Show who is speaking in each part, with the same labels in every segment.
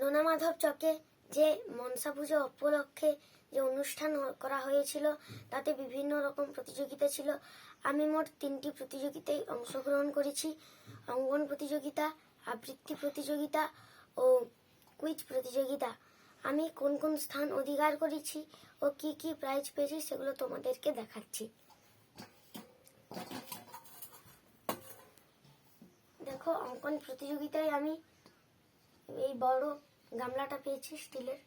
Speaker 1: নোনামাধব চকে যে মনসা পুজো উপলক্ষে যে অনুষ্ঠান করা হয়েছিল, তাতে বিভিন্ন রকম প্রতিযোগিতা ছিল। আমি মোট তিনটি প্রতিযোগিতায় অংশগ্রহণ করেছি। অঙ্কন প্রতিযোগিতা, আবৃত্তি প্রতিযোগিতা ও কুইজ প্রতিযোগিতা। আমি কোন কোন স্থান অধিকার করেছি ও কি কি প্রাইজ পেয়েছি সেগুলো তোমাদেরকে দেখাচ্ছি। দেখো, অঙ্কন প্রতিযোগিতায় আমি এই বড় গামলাটা পেয়েছি স্টিলের।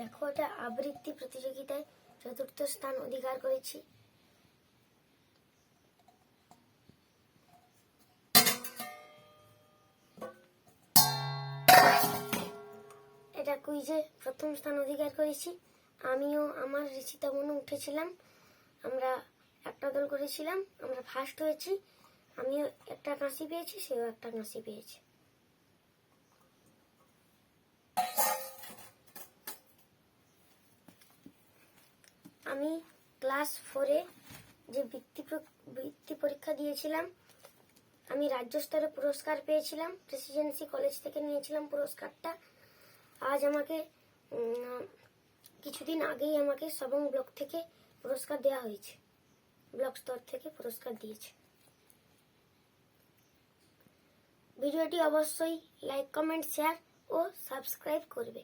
Speaker 1: দেখো এটা আবৃত্তি প্রতিযোগিতায় চতুর্থ স্থান অধিকার করেছি। এটা কুইজে প্রথম স্থান অধিকার করেছি। আমিও আমার ঋষিতা মনু উঠেছিলাম। আমরা একটা দল করেছিলাম, আমরা ফার্স্ট হয়েছি। আমিও একটা কাঁসি পেয়েছি, সেও একটা কাঁসি পেয়েছে। আমি ক্লাস ফোরে যে বৃত্তি বৃত্তি পরীক্ষা দিয়েছিলাম, আমি রাজ্য স্তরে পুরস্কার পেয়েছিলাম, প্রেসিডেন্সি কলেজ থেকে নিয়েছিলাম পুরস্কারটা। আজ আমাকে কিছুদিন আগেই আমাকে সবং ব্লক থেকে পুরস্কার দেওয়া হয়েছে, ব্লক স্তর থেকে পুরস্কার দিয়েছে। ভিডিওটি অবশ্যই লাইক কমেন্ট শেয়ার ও সাবস্ক্রাইব করবে।